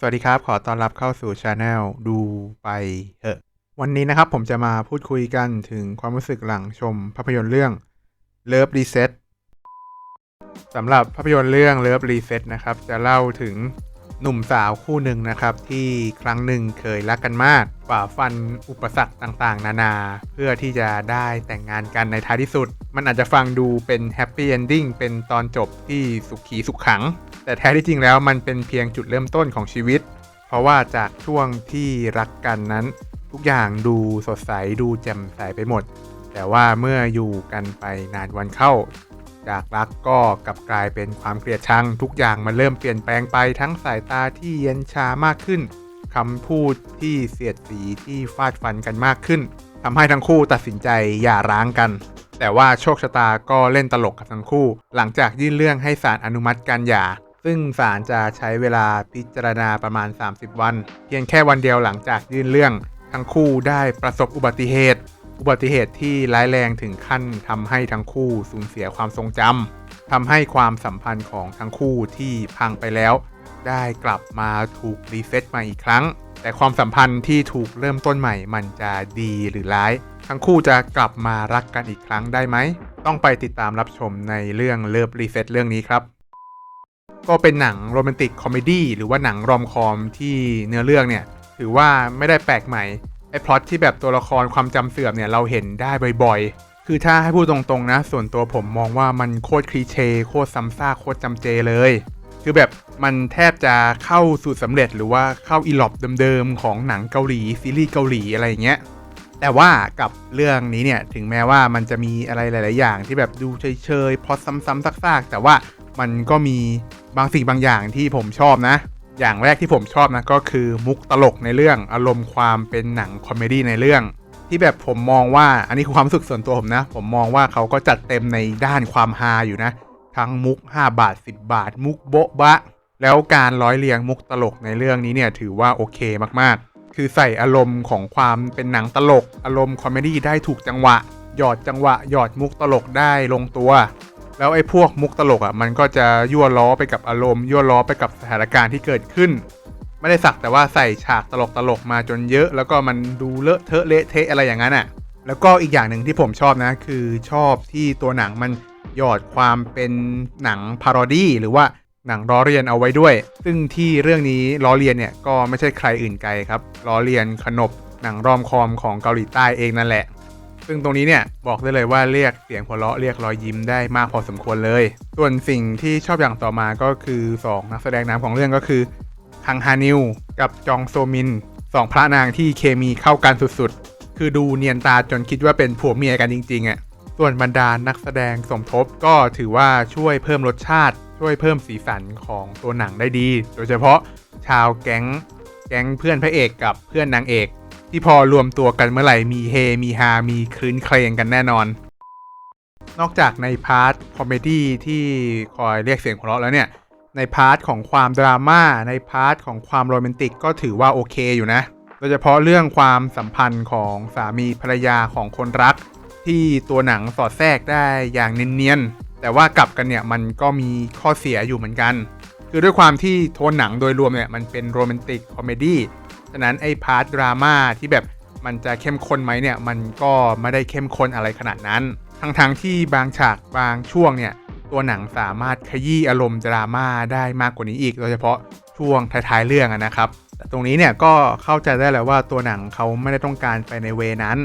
สวัสดีครับ ขอต้อนรับเข้าสู่ช anel ดูไปเถอะ วันนี้นะครับผมจะมาพูดคุยกันถึงความรู้สึกหลังชมภาพยนตร์เรื่อง Love Reset สำหรับภาพยนตร์เรื่อง Love Reset นะครับ จะเล่าถึง หนุ่มสาวคู่หนึ่งนะครับ ที่ครั้งหนึ่งเคยรักกันมากฝ่าฟันอุปสรรคต่างๆ นานา เพื่อที่จะได้แต่งงานกันในท้ายที่สุด มันอาจจะฟังดูเป็นแฮปปี้เอนดิ้งเป็นตอนจบที่สุขีสุขขัง แต่แท้ที่จริงแล้วมันเป็นเพียงจุดเริ่มต้นของชีวิต เพราะว่าจากช่วงที่รักกันนั้น ทุกอย่างดูสดใสดูแจ่มใสไปหมด แต่ว่าเมื่ออยู่กันไปนานวันเข้า จากรักก็กลับกลายเป็นความเกลียดชัง ทุกอย่างมันเริ่มเปลี่ยนแปลงไปทั้งสายตาที่เย็นชามากขึ้นคำพูดที่เสียดสีที่ฟาดฟันกันมากขึ้นทำให้ทั้งคู่ตัดสินใจหย่าร้างกัน แต่ว่าโชคชะตาก็เล่นตลกกับทั้งคู่ หลังจากยื่นเรื่องให้ศาลอนุมัติการหย่าซึ่งศาลจะใช้เวลาพิจารณาประมาณ 30 วัน เพียงแค่วันเดียวหลังจากยื่นเรื่อง ทั้งคู่ได้ประสบอุบัติเหตุอุ บัติเหตุที่ร้ายแรงถึงขั้นทำให้ทั้งคู่สูญเสียความทรงจำทำให้ความสัมพันธ์ของทั้งคู่ที่พังไปแล้ว ได้กลับมาถูกรีเซ็ตมาอีกครั้ง แต่ความสัมพันธ์ที่ถูกเริ่มต้นใหม่ มันจะดีหรือร้าย ทั้งคู่จะกลับมารักกันอีกครั้งได้ไหม ต้องไปติดตามรับชมในเรื่องเลิฟรีเซ็ตเรื่องนี้ครับก็เป็นหนังโรแมนติกคอมเมดี้หรือว่าหนังรอมคอมที่เนื้อเรื่องเนี่ย ถือว่าไม่ได้แปลกใหม่ ไอ้พล็อตที่แบบตัวละครความจำเสื่อมเนี่ยเราเห็นได้บ่อยๆ คือถ้าให้พูดตรงๆนะ ส่วนตัวผมมองว่ามันโคตรคลีเช่ โคตรซ้ำซากโคตรจำเจเลย คือแบบมันแทบจะเข้าสูตรสำเร็จหรือว่าเข้าอีหลอบเดิมๆ ของหนังเกาหลี ซีรีส์เกาหลีอะไรอย่างเงี้ย แต่ว่ากับเรื่องนี้เนี่ยถึงแม้ว่ามันจะมีอะไรหลาย ๆ อย่างที่แบบดูเฉยๆพอซ้ำๆซากๆ แต่ว่ามันก็มีบางสิ่งบางอย่างที่ผมชอบนะ อย่างแรกที่ผมชอบนะก็คือมุกตลกในเรื่องอารมณ์ความเป็นหนังคอมเมดี้ในเรื่อง ที่แบบผมมองว่าอันนี้คือความรู้สึกส่วนตัวผมนะ ผมมองว่าเขาก็จัดเต็มในด้านความฮาอยู่นะ ทั้งมุก 5 บาท 10 บาท มุกโบ๊ะบะ แล้วการร้อยเรียงมุกตลกในเรื่องนี้เนี่ยถือว่าโอเคมากๆ คือใส่อารมณ์ของความเป็นหนังตลก อารมณ์คอมเมดี้ได้ถูกจังหวะหยอดจังหวะหยอดมุกตลกได้ลงตัว แล้วไอ้พวกมุกตลกอะมันก็จะยั่วล้อไปกับอารมณ์ยั่วล้อไปกับสถานการณ์ที่เกิดขึ้น ไม่ได้สักแต่ว่าใส่ฉากตลกตลกๆมาจนเยอะ แล้วก็มันดูเลอะเทอะเละเทะอะไรอย่างนั้นอะ แล้วก็อีกอย่างหนึ่งที่ผมชอบนะคือชอบที่ตัวหนังมันหยอดความเป็นหนังพารอดี้หรือว่าหนังล้อเรียนเอาไว้ด้วย ซึ่งที่เรื่องนี้ล้อเรียนเนี่ยก็ไม่ใช่ใครอื่นไกลครับล้อเรียนขนบหนังรอมคอมของเกาหลีใต้เองนั่นแหละ ซึ่งตรงนี้เนี่ยบอกได้เลยว่าเรียกเสียงหัวเราะเรียกรอยยิ้มได้มากพอสมควรเลย ส่วนสิ่งที่ชอบอย่างต่อมาก็คือ 2 นักแสดงนำของเรื่องก็คือคังฮานิวกับจองโซมินสองพระนางที่เคมีเข้ากันสุดๆ คือดูเนียนตาจนคิดว่าเป็นผัวเมียกันจริงๆอะส่วนบรรดานักแสดงสมทบก็ถือว่าช่วยเพิ่มรสชาติ ช่วยเพิ่มสีสันของตัวหนังได้ดี โดยเฉพาะชาวแก๊งแก๊งเพื่อนพระเอกกับเพื่อนนางเอก ที่พอรวมตัวกันเมื่อไหร่มีเฮมีฮา มีคลื้นเครงกันแน่นอน นอกจากในพาร์ทคอมเมดี้ที่คอยเรียกเสียงหัวเราะแล้วเนี่ย ในพาร์ทของความดราม่าในพาร์ทของความโรแมนติกก็ถือว่าโอเคอยู่นะ โดยเฉพาะเรื่องความสัมพันธ์ของสามีภรรยาของคนรัก ที่ตัวหนังสอดแทรกได้อย่างเนียนๆแต่ว่ากลับกันเนี่ยมันก็มีข้อเสียอยู่เหมือนกัน คือด้วยความที่โทนหนังโดยรวมเนี่ยมันเป็นโรแมนติกคอมเมดี้ ฉะนั้นไอ้พาร์ทดราม่าที่แบบมันจะเข้มข้นไหมเนี่ย มันก็ไม่ได้เข้มข้นอะไรขนาดนั้น ทั้งๆทที่บางฉากบางช่วงเนี่ย ตัวหนังสามารถขยี้อารมณ์ดราม่าได้มากกว่านี้อีก โดยเฉพาะช่วงท้ายๆเรื่องนะครับแต่ตรงนี้เนี่ยก็เข้าใจได้แหละว่าตัวหนังเขาไม่ได้ต้องการไปในเวนั้น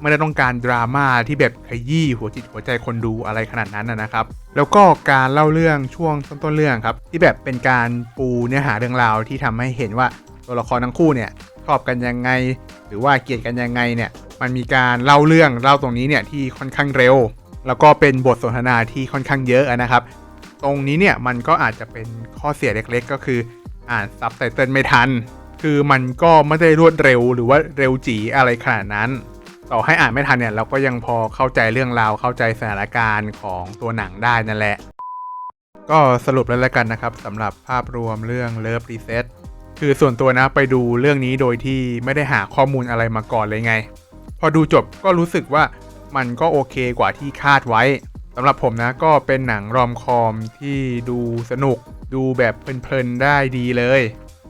ไม่ได้ต้องการดราม่าที่แบบขยี้หัวจิตหัวใจคนดูอะไรขนาดนั้นนะนะครับ แล้วก็การเล่าเรื่องช่วงต้นๆเรื่องครับ ที่แบบเป็นการปูเนื้อหาเรื่องราวที่ทำให้เห็นว่า ตัวละครทั้งคู่เนี่ยชอบกันยังไง หรือว่าเกลียดกันยังไงเนี่ยมันมีการเล่าเรื่องเล่าตรงนี้เนี่ยที่ค่อนข้างเร็ว แล้วก็เป็นบทสนทนาที่ค่อนข้างเยอะนะครับ ตรงนี้เนี่ยมันก็อาจจะเป็นข้อเสียเล็กๆ ก็คืออ่านซับไตเติลไม่ทัน คือมันก็ไม่ได้รวดเร็วหรือว่าเร็วจีอะไรขนาดนั้น ต่อให้อ่านไม่ทันเนี่ยเราก็ยังพอเข้าใจเรื่องราวเข้าใจสถานการณ์ของตัวหนังได้นั่นแหละ ก็สรุปแล้วละกันนะครับสำหรับภาพรวมเรื่อง Love Reset คือส่วนตัวนะไปดูเรื่องนี้โดยที่ไม่ได้หาข้อมูลอะไรมาก่อนเลยไง พอดูจบก็รู้สึกว่ามันก็โอเคกว่าที่คาดไว้สำหรับผมนะก็เป็นหนังรอมคอมที่ดูสนุก ดูแบบเพลินๆได้ดีเลย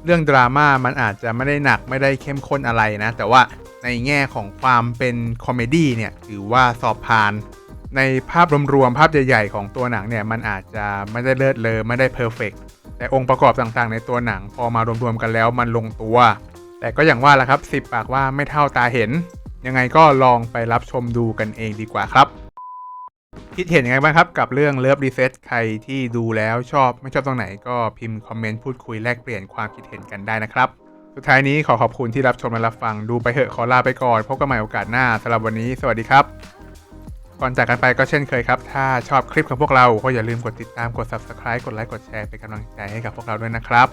เรื่องดราม่ามันอาจจะไม่ได้หนักไม่ได้เข้มข้นอะไรนะ แต่ว่าในแง่ของความเป็นคอมเมดี้เนี่ยถือว่าสอบผ่าน ในภาพรวมๆภาพใหญ่ๆของตัวหนังเนี่ยมันอาจจะไม่ได้เลิศเลอไม่ได้เพอร์เฟก แต่องค์ประกอบต่างๆ ในตัวหนังพอมารวมๆกันแล้วมันลงตัว แต่ก็อย่างว่าละครับ 10 ปากว่าไม่เท่าตาเห็น ยังไงก็ลองไปรับชมดูกันเองดีกว่าครับ คิดเห็นยังไงบ้างครับกับเรื่อง Love Reset ใครที่ดูแล้วชอบไม่ชอบตรงไหนก็พิมพ์คอมเมนต์พูดคุยแลกเปลี่ยนความคิดเห็นกันได้นะครับ สุดท้ายนี้ขอขอบคุณที่รับชมและรับฟังดูไปเหอะขอลาไปก่อนพบกันใหม่โอกาสหน้าสำหรับวันนี้ สวัสดีครับ ก่อนจากกันไปก็เช่นเคยครับ ถ้าชอบคลิปของพวกเรา ก็อย่าลืมกดติดตาม กด subscribe กดไลค์ กดแชร์เป็นกำลังใจให้กับพวกเราด้วยนะครับ